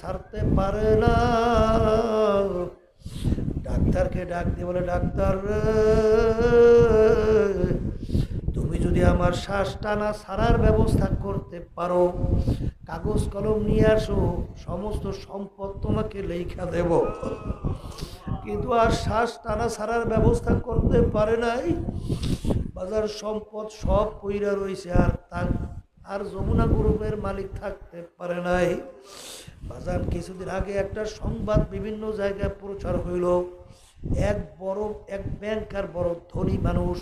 ছাড়তে পারে না। ডাক্তারকে ডাক দিয়ে বলে, ডাক্তার তুমি যদি আমার শ্বাস টানা ছাড়ার ব্যবস্থা করতে পারো, কাগজ কলম নিয়ে আসো, সমস্ত সম্পদ তোমাকে লেখা দেব। কিন্তু আর শ্বাস টানা ছাড়ার ব্যবস্থা করতে পারে নাই। বাজার সম্পদ সব কইরা রয়েছে আর তার, আর যমুনা গ্রুপের মালিক থাকতে পারে নাই। বাজার কিছুদিন আগে একটা সংবাদ বিভিন্ন জায়গায় প্রচার হইল। এক বড়, এক ব্যাংকার বড় ধনী মানুষ,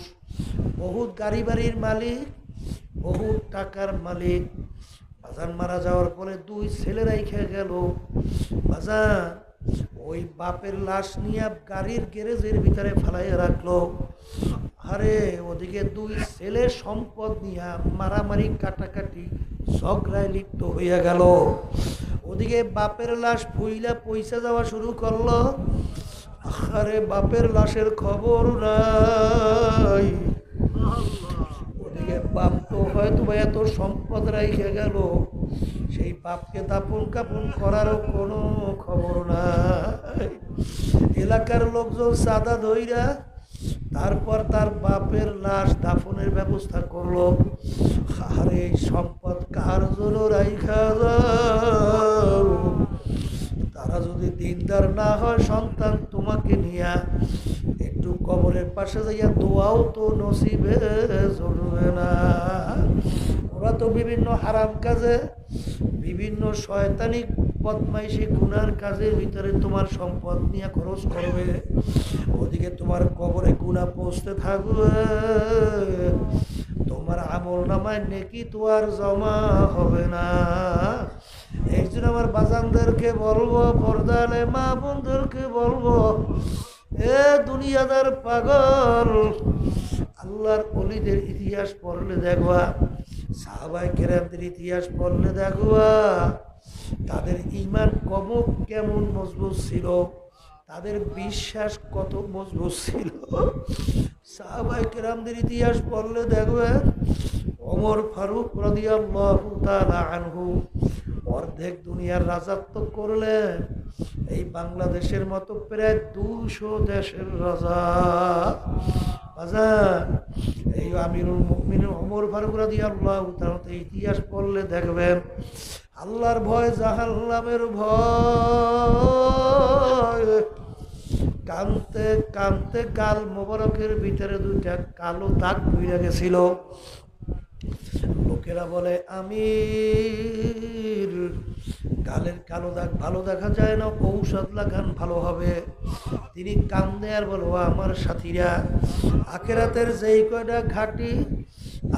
বহুত গাড়ি বাড়ির মালিক বহু টাকার মালিক। বাজার মারা যাওয়ার পরে দুই ছেলেরাই খেয়ে গেল। বাজার ওই বাপের লাশ নিয়ে গাড়ির গ্যারেজের ভিতরে ফেলাইয়া রাখল। আরে, ওদিকে দুই ছেলে সম্পদ নিয়ে মারামারি, কাটাকাটি, ঝগড়ায় লিপ্ত হইয়া গেল। ওদিকে বাপের লাশ ফুইলা পয়সা যাওয়া শুরু করল। আরে বাপের লাশের খবর নাই। ওদিকে বাপ তো হয়তো বা এত সম্পদ রাইখে গেল। সেই বাপকে দাপন কাপন করারও কোনো খবর নাই। এলাকার লোকজন সাদা ধইরা তারপর তার বাপের লাশ দাফনের ব্যবস্থা করল। আরে সম্পদ কার জন্য রাইখা তারা যদি দিনদার না হয়, সন্তান তোমাকে নিয়া একটু কবরের পাশে যাইয়া দোয়াও তো নসিবে জড়বে না। ওরা তো বিভিন্ন হারাম কাজে, বিভিন্ন শয়তানিক বদমাইশি গুনার কাজের ভিতরে তোমার সম্পদ নিয়ে খরচ করবে। ওদিকে তোমার কবরে গুণা পৌঁছতে থাকবে। তোমার আমল নামায় নেকি তো আর জমা হবে না। এই জন্য আমার বাজানদেরকে বলব পর্দালে মা বোনদেরকে বলব, এ দুনিয়াদার পাগল, আল্লাহর অলিদের ইতিহাস পড়লে দেখবা, সাহাবাই কেরামদের ইতিহাস পড়লে দেখবা, তাদের ইমান কম কেমন মজবুত ছিল, তাদের বিশ্বাস কত মজবুত ছিল, সাহাবাই কেরামদের ইতিহাস পড়লে দেখবেন অমর ফারুক রাদিয়াল্লাহু তাআলা আনহু অর্ধেক দুনিয়ার রাজাত্ব করলে এই বাংলাদেশের মতো প্রায় দুশো দেশের রাজা। এই আমিরুল ওমর ফারুক রাদিয়াল্লাহু তাআলা ইতিহাস পড়লে দেখবেন, আল্লাহর ভয় জাহান্নামের ভয়। কানতে কানতে গাল মোবারকের ভিতরে দুইটা কালো দাগ পইরা গেছিল। লোকেরা বলে আমি গালের কালো দাগ ভালো দেখা যায় না, ঔষধ লাগান ভালো হবে। তিনি কান্দে আর বলো আমার সাথীরা, আখেরাতের যেই কয়টা ঘাটি,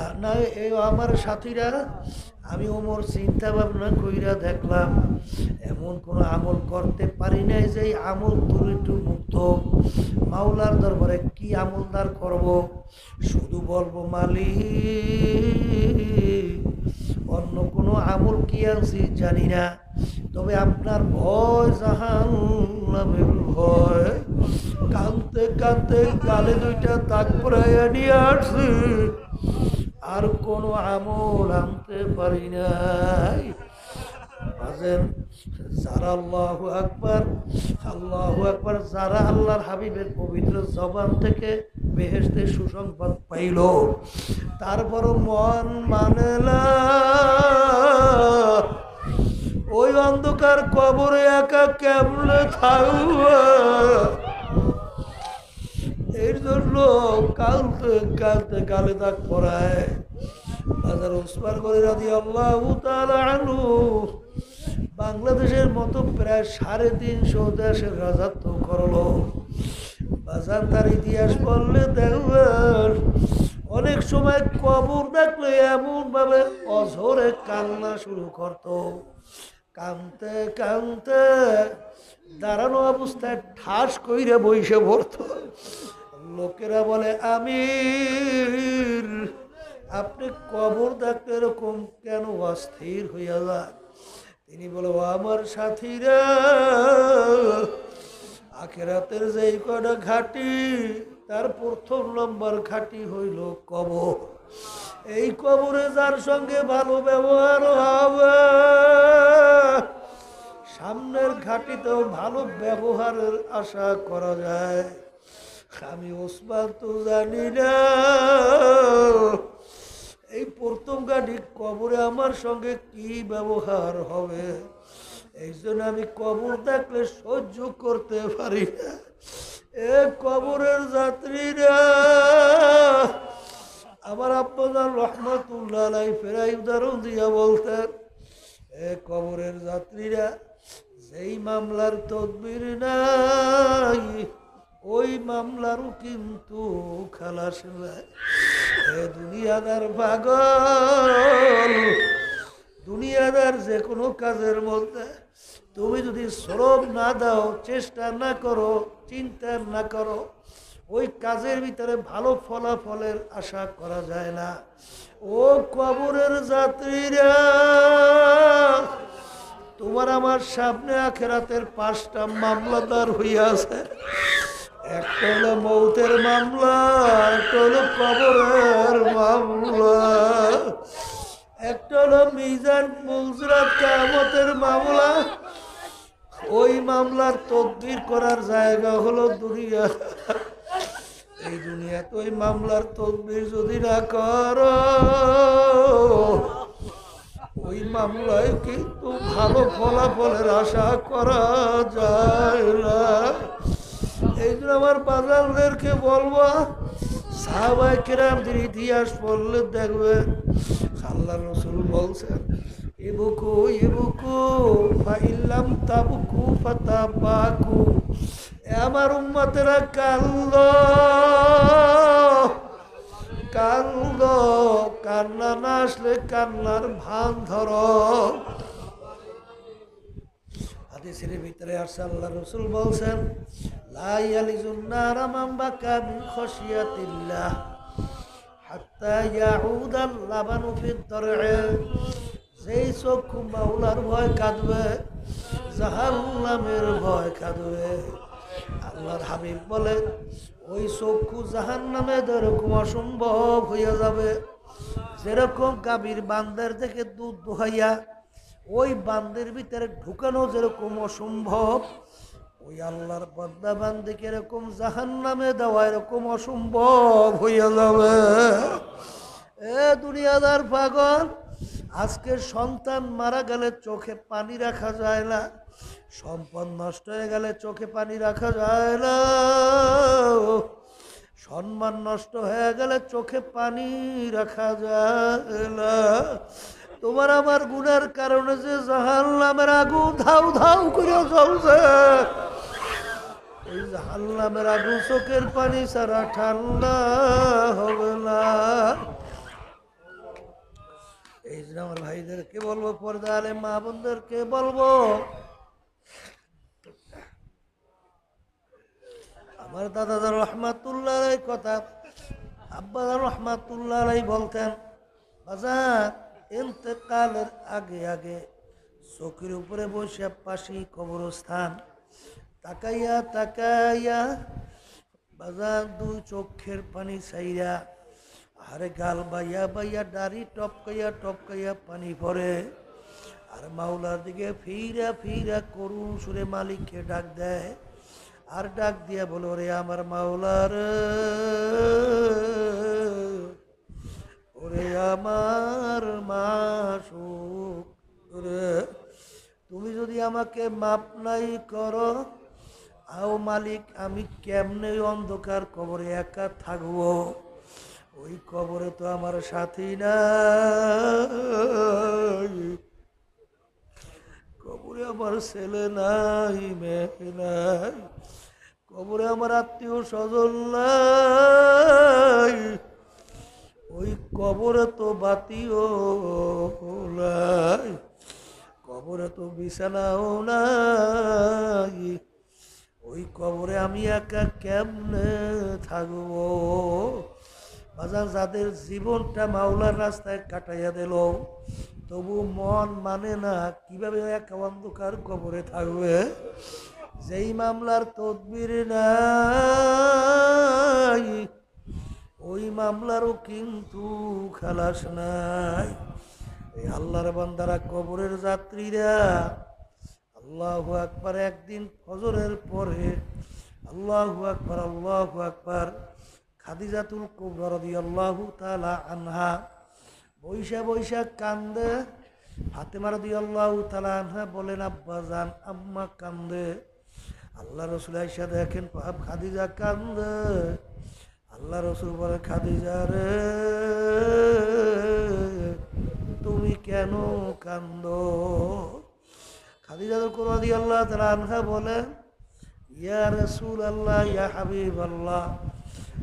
আর না, এ আমার সাথীরা আমি ওমর চিন্তা ভাবনা কইরা দেখলাম, এমন কোনো আমল করতে পারি নাই যে আমল একটু মুক্ত। মাওলার দরবারে কি আমলদার করব? শুধু বলব, মালিক, অন্য কোনো আমল কি আনছি জানি না। তবে আপনার ভয়, জাহান্নামের ভয়। কানতে কানতে গালে দুইটা তাক পরাইয়া নিয়ে আসছি। আর কোনো আমল আনতে পারি নাই। বাজেন, যারা আল্লাহ আকবার আল্লাহ আকবার, যারা আল্লাহর হাবিবের পবিত্র জবান থেকে বেহেস্তের সুসংবাদ পাইল তারপরও মন মানে ওই অন্ধকার কবরে একা কেমনে থাকবে? এর জন্য কালতে কালতে গালে দাগ পড়ায়। বাজার করে বাংলাদেশের মতো প্রায় সাড়ে তিনশো দেশের রাজত্ব করল। বাজার তার ইতিহাস বললে দেখবেন, অনেক সময় কবর দেখলে এমন ভাবে অঝরে কান্না শুরু করতো। কানতে কানতে দাঁড়ানো অবস্থায় ঠাস কইরে বইসে পড়তো। লোকেরা বলে, আমির, আপনি কবর দেখতে এরকম কেন অস্থির হইয়া যান? তিনি বলে আমার সাথীরা, আখেরাতের যে কটা ঘাটি, তার প্রথম নম্বর ঘাটি হইল কবর। এই কবরে যার সঙ্গে ভালো ব্যবহার হবে, সামনের ঘাটিতেও ভালো ব্যবহারের আশা করা যায়। আমি ওসমান তো জানি না। এই প্রথম গাড়ি কবরে আমার সঙ্গে কি ব্যবহার হবে? এই জন্য আমি কবর দেখলে সহ্য করতে পারি না। এ কবরের যাত্রীরা আমার আব্বাজান রহমতুল্লাহ ফেরাই উদাহরণ দিয়া বলতেন, এ কবরের যাত্রীরা, যেই মামলার তদবির নাই ওই মামলারও কিন্তু খালাস দুনিয়াদার পাগল, দুনিয়াদার যে কোনো কাজের মধ্যে তুমি যদি শ্রম না দাও, চেষ্টা না করো, চিন্তা না করো, ওই কাজের ভিতরে ভালো ফলাফলের আশা করা যায় না। ও কবরের যাত্রীরা, তোমার আমার সামনে আখেরাতের পাঁচটা মামলাদার হইয়াছে। একটা হলো মৌতের মামলা একটা হলো কবরের মামলা। একটা হলো মিজান মুজরাত কামতের মামলা। ওই মামলার তদবির করার জায়গা হলো দুনিয়া। এই দুনিয়াতে ওই মামলার তদবির যদি না করো, ওই মামলায় কিন্তু ভালো ফলাফলের আশা করা যায় না। আমার বাজারদেরকে বলব সাহাবাই কেরামদের ইতিহাস পড়লে দেখবে, আল্লাহ রসুল বলছেন, ইবুকু ইবুকু, ফাইল্লাম তাবুকু ফাতা বাকু আমার উম্মতেরা কান্দ কান্দ কান্না না আসলে কান্নার ভান ধর। হাদিসের ভিতরে আসছে, আল্লাহ রসুল বলছেন ভয় জাহান্নামের ভয় আল্লাহর হাবিব বলে, ওই চক্ষু জাহান নামে এরকম অসম্ভব হইয়া যাবে, যেরকম গাভীর বান্দের থেকে দুধ দোহাইয়া, ওই বান্দের ভিতরে ঢুকানো যেরকম অসম্ভব ওই আল্লাহর বান্দা বান্দিকে এরকম জাহান নামে দেওয়া, এরকম অসম্ভব হইয়া যাবে। এ দুনিয়াদার পাগল আজকের সন্তান মারা গেলে চোখে পানি রাখা যায় না, সম্পদ নষ্ট হয়ে গেলে চোখে পানি রাখা যায় না। সম্মান নষ্ট হয়ে গেলে চোখে পানি রাখা যায় না। তোমার আমার গুণের কারণে যে জাহান নামের আগুন ধাউ ধাউ করে চলছে এই জাহান নামের আগুন চোখের পানি ছাড়া ঠান্ডা হবে না। এই জন্য আমার ভাইদেরকে বলব, পর্দা আলে মা বোনদেরকে বলব, আমার দাদা রহমাতুল্লাহ কথা আব্বা রহমাতুল্লাহ বলতেন, বাজার, ইন্তেকালের আগে আগে চোখের উপরে বসে পাশি কবরস্থান। তাকাইয়া তাকাইয়া বাজার দুই চোখের পানি ছাইরা আরে গাল বাইয়া বাইয়া, দাড়ি টপকাইয়া টপকাইয়া পানি পড়ে আর মাওলার দিকে ফিরা ফিরা করুণ সুরে মালিককে ডাক দেয়। আর ডাক দিয়া বলো রে আমার মাওলার, ওরে আমার মাসুক রে তুমি যদি আমাকে মাপ নাই করো আও মালিক, আমি কেমনে অন্ধকার কবরে একা থাকব? ওই কবরে তো আমার সাথী নাই। কবরে আমার ছেলে নাই, মেয়ে নাই। কবরে আমার আত্মীয় স্বজন নাই। ওই কবরে তো বাতিও নাই। কবরে তো বিছানাও নাই। ওই কবরে আমি একা কেমনে থাকব? বাজার যাদের জীবনটা মাওলার রাস্তায় কাটাইয়া দিল, তবু মন মানে না কীভাবে একা অন্ধকার কবরে থাকবে? যেই মামলার তদবির নাই, ওই মামলারও কিন্তু খালাস নাই। এই আল্লাহর বান্দারা কবরের যাত্রীরা আল্লাহ আকবার, একদিন ফজরের পরে আল্লাহ আকবার আল্লাহ আকবার, খাদিজাতুল কুবরা রাদিয়াল্লাহু তাআলা আনহা বৈশা বৈশা কান্দে। ফাতেমা রাদিয়াল্লাহু তাআলা আনহা বলেন, আব্বা জান, আম্মা কান্দে। আল্লাহ রসুল আইসা দেখেন পাপ খাদিজা কান্দে। আল্লাহ রসুল বলে, খাদিজা রে, তুমি কেন কান্দ? আল্লাহ আল্লাহ ইয়া হাবিব আল্লাহ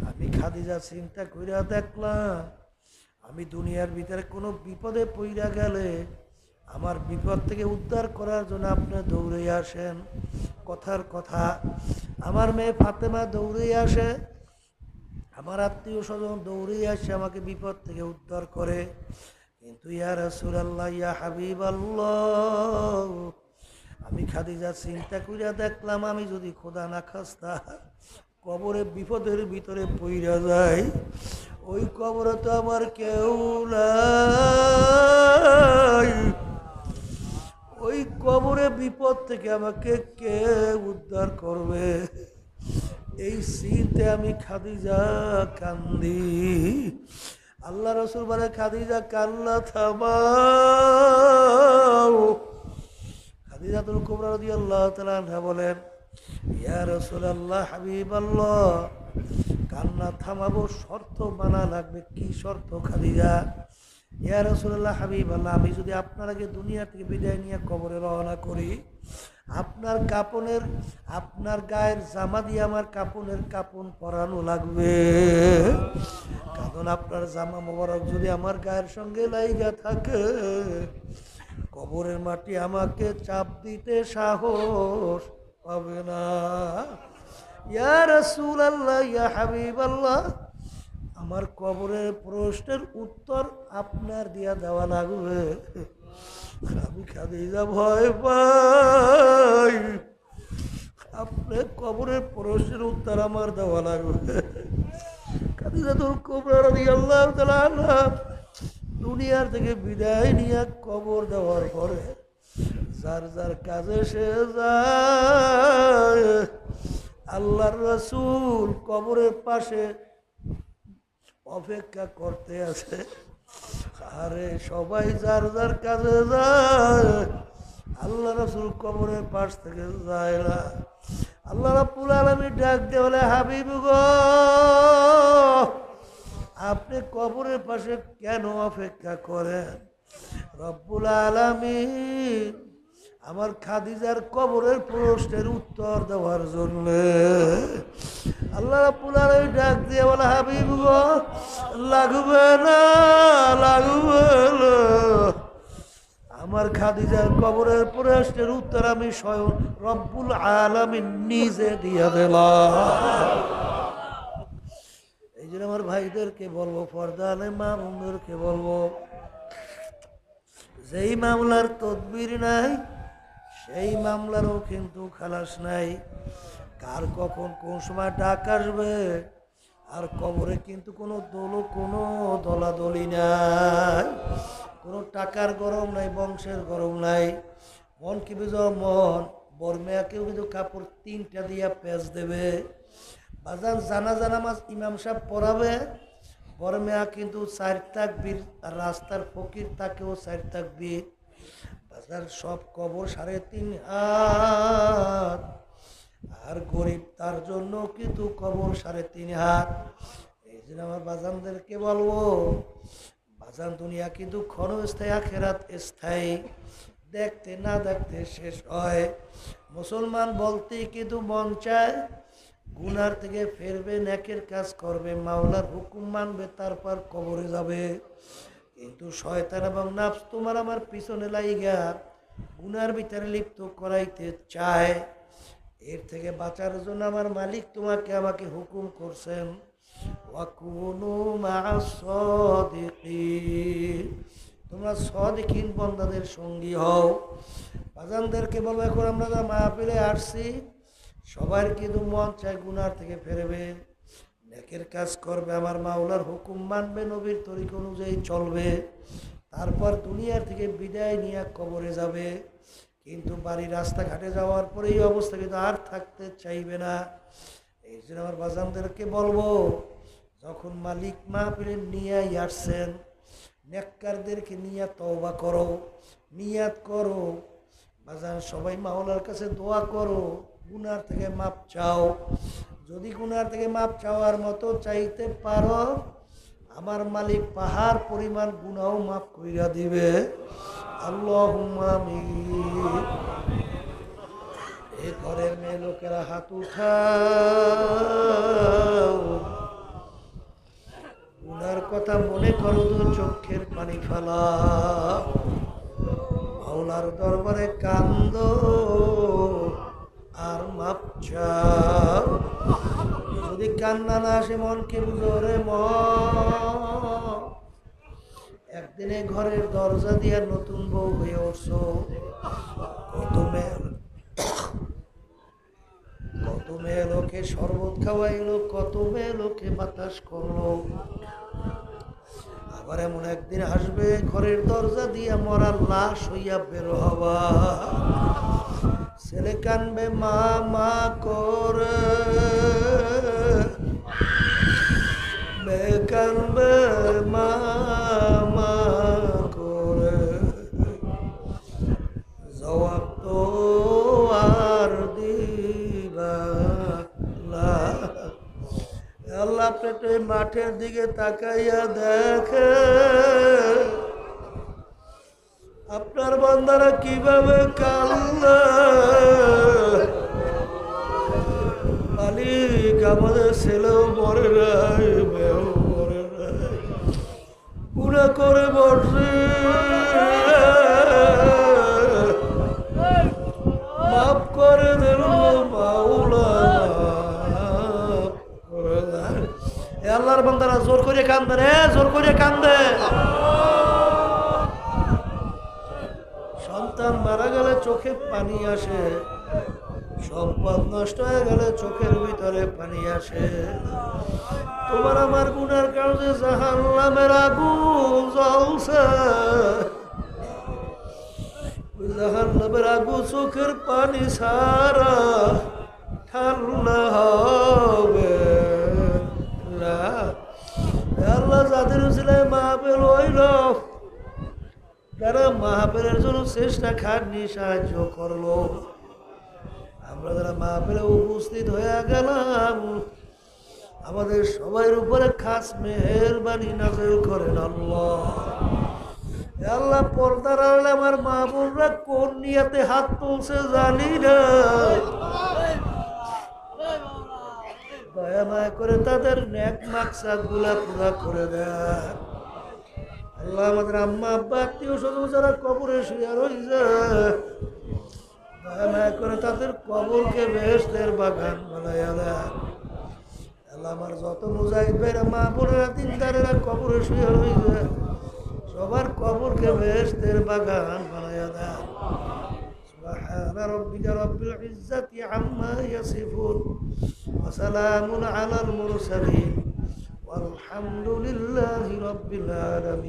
আমি খাদিজা চিন্তা করিয়া দেখলাম, আমি দুনিয়ার ভিতরে কোনো বিপদে পইরা গেলে আমার বিপদ থেকে উদ্ধার করার জন্য আপনি দৌড়ে আসেন। কথার কথা, আমার মেয়ে ফাতেমা দৌড়ে আসে, আমার আত্মীয় স্বজন দৌড়ে আসে, আমাকে বিপদ থেকে উদ্ধার করে। কিন্তু, ইয়া রসুল আল্লাহ ইয়া হাবিব আল্লাহ আমি খাদিজা চিন্তা করিয়া দেখলাম, আমি যদি খোদা না খাস্তা কবরে বিপদের ভিতরে পইরা যাই ওই কবরে তো আমার কেউ নাই। ওই কবরে বিপদ থেকে আমাকে কে উদ্ধার করবে? এই শীতে আমি খাদিজা কান্দি। আল্লাহ রসুল বলে, খাদিজা, কান্না থামাও। খাদিজা তুল কুমরা রদি আল্লাহ তালা বলেন, ইয়া রসুল আল্লাহ হাবিব আল্লাহ কান্না থামাবো, শর্ত মানা লাগবে। কি শর্ত, খাদিজা? ইয়া রসুল্লাহ হাবিব আল্লাহ আমি যদি আপনার আগে দুনিয়া থেকে বিদায় নিয়ে কবরে রওনা করি, আপনার কাপনের, আপনার গায়ের জামা দিয়ে আমার কাপনের কাপন পরানো লাগবে। কারণ আপনার জামা মোবারক যদি আমার গায়ের সঙ্গে লাইগা থাকে কবরের মাটি আমাকে চাপ দিতে সাহস পাবে না। রসুল আল্লাহ ইয়া হাবিব আল্লাহ আমার কবরের প্রশ্নের উত্তর আপনার দিয়া দেওয়া লাগবে। আমি খাদিজা ভয় পাই। আপনার কবরের প্রশ্নের উত্তর আমার দেওয়া লাগবে। খাদিজা তোর কবর আল্লাহ দুনিয়ার থেকে বিদায় নিয়ে কবর দেওয়ার পরে যার যার কাজে সে যায়। আল্লাহর রসুল কবরের পাশে অপেক্ষা করতে আছে। আরে সবাই যার যার কাজে যায়। আল্লাহ রসুল কবরের পাশ থেকে যায় না। আল্লাহ রাব্বুল আলমী ডাক দিয়ে বলে, হাবিব গো। আপনি কবরের পাশে কেন অপেক্ষা করেন? রব্বুল আলমিন আমার খাদিজার কবরের প্রশ্নের উত্তর দেওয়ার জন্য আল্লাহ রাব্বুল আলামিন ডাক দিয়ে বলে, হাবিব গো, লাগবে না, লাগবে আমার খাদিজার কবরের প্রশ্নের উত্তর আমি স্বয়ং রব্বুল আলামিন নিজে দিয়ে দিলাম। জন্য আমার ভাইদেরকে বলব পর্দা আলে মা বোনদেরকে বলব, যেই মামলার তদবির নাই, সেই মামলারও কিন্তু খালাস নাই। কার কখন কোন সময় ডাক আসবে, আর কবরে কিন্তু কোনো দল কোনো দলাদলি নাই। কোনো টাকার গরম নাই, বংশের গরম নাই। মন কি বুঝো, মন বরমেয়াকেও কিন্তু কাপড় তিনটা দিয়া পেঁচ দেবে। বাজান জানা জানা মাছ ইমাম সাহেব পড়াবে, বড় মেয়া কিন্তু চার আর রাস্তার ফকির তাকেও চার তাকবীর। বাজার সব কবর সাড়ে তিন হাত, আর গরিব তার জন্য কিন্তু কবর সাড়ে তিন হাত। এই জন্য আমার বাজানদেরকে বলব, বাজান দুনিয়া কিন্তু ক্ষণস্থায়ী, আখেরাত স্থায়ী। দেখতে না দেখতে শেষ হয়। মুসলমান বলতেই কিন্তু মন চায় গুনার থেকে ফেরবে, নেকের কাজ করবে, মাওলার হুকুম মানবে, তারপর কবরে যাবে। কিন্তু শয়তান এবং নাফস তোমার আমার পিছনে লাইগা, গুনার ভিতরে লিপ্ত করাইতে চায়। এর থেকে বাঁচার জন্য আমার মালিক তোমাকে আমাকে হুকুম করছেন। তোমরা সদিকিন বন্দাদের সঙ্গী হও। বাজানদেরকে বলব, এখন আমরা মাহফিলে আসছি সবার কিন্তু মন চায় গুনার থেকে ফেরবে। নেকের কাজ করবে, আমার মাওলার হুকুম মানবে, নবীর তরিক অনুযায়ী চলবে। তারপর দুনিয়ার থেকে বিদায় নিয়ে কবরে যাবে। কিন্তু বাড়ির রাস্তাঘাটে যাওয়ার পরে এই অবস্থা কিন্তু আর থাকতে চাইবে না। এই জন্য আমার বাজানদেরকে বলব, যখন মালিক মা মাহফিলে নিয়ে আসছেন, নেককারদেরকে নিয়ে তওবা করো, নিয়াত করো। বাজান, সবাই মাওলার কাছে দোয়া করো। গুনার থেকে মাপ চাও। যদি গুনার থেকে মাপ চাওয়ার মতো চাইতে পারো, আমার মালিক পাহাড় পরিমাণ গুনাও মাফ কইরা দিবে। আল্লাহ এ ঘরের মেয়ে লোকেরা হাত উঠাও। গুনার কথা মনে করো তো, চোখের পানি ফেলা মাওলার দরবারে কান্দ। চাও যদি কান্না না আসে মনকে বুঝো মন একদিনে ঘরের দরজা দিয়ে নতুন বউ হয়ে উঠছো। কত মেয়ে কত মেয়ে লোকে শরবত খাওয়াইলো, কত মেয়ে লোকে বাতাস করল। আবার এমন একদিন আসবে ঘরের দরজা দিয়ে মরার লাশ হইয়া বের হবা ছেলে কানবে মা মা করে। মেয়ে কানবে মা মা করে। জবাব তো আর দিবা। আল্লাহ পেটে মাঠের দিকে তাকাইয়া দেখে। আপনার বান্দারা কীভাবে আল্লাহর বান্দারা জোর করে কান্দে জোর করে কান্দে। সন্তান মারা গেলে চোখে পানি আসে, সম্পদ নষ্ট হয়ে গেলে চোখের ভিতরে পানি আসে। তোমার আমার গুনার কারণে জাহান নামের আগুন জ্বলছে। জাহান নামের আগুন চোখের পানি সারা ঠান্ডা হবে আমরা যারা মাহফিলে উপস্থিত হয়ে গেলাম আমাদের সবার উপরে খাস মেহরবানি নাজেল করেন আল্লাহ। আল্লাহ, পর্দার আড়ালে আমার মা বোনরা কোন নিয়াতে হাত তুলছে জানি না। দয়া মায়া করে তাদের ন্যাক মাকসাদগুলা পুরা করে দেয় আল্লাহ, আমাদের আম্মা, আব্বা, আত্মীয় স্বজন যারা কবরে শুয়ে রয়েছে দয়া মায়া করে তাদের কবরকে বেহেস্তের বাগান বানাইয়া দেয় আল্লাহ আমার যত মুজাহিদ ভাইরা মা বোনেরা দিনদারেরা কবরে শুয়ে রয়েছে সবার কবরকে বেহেস্তের বাগান বানাইয়া দেয় سبحان ربك رب العزة عما يصفون وسلام على المرسلين والحمد لله رب العالمين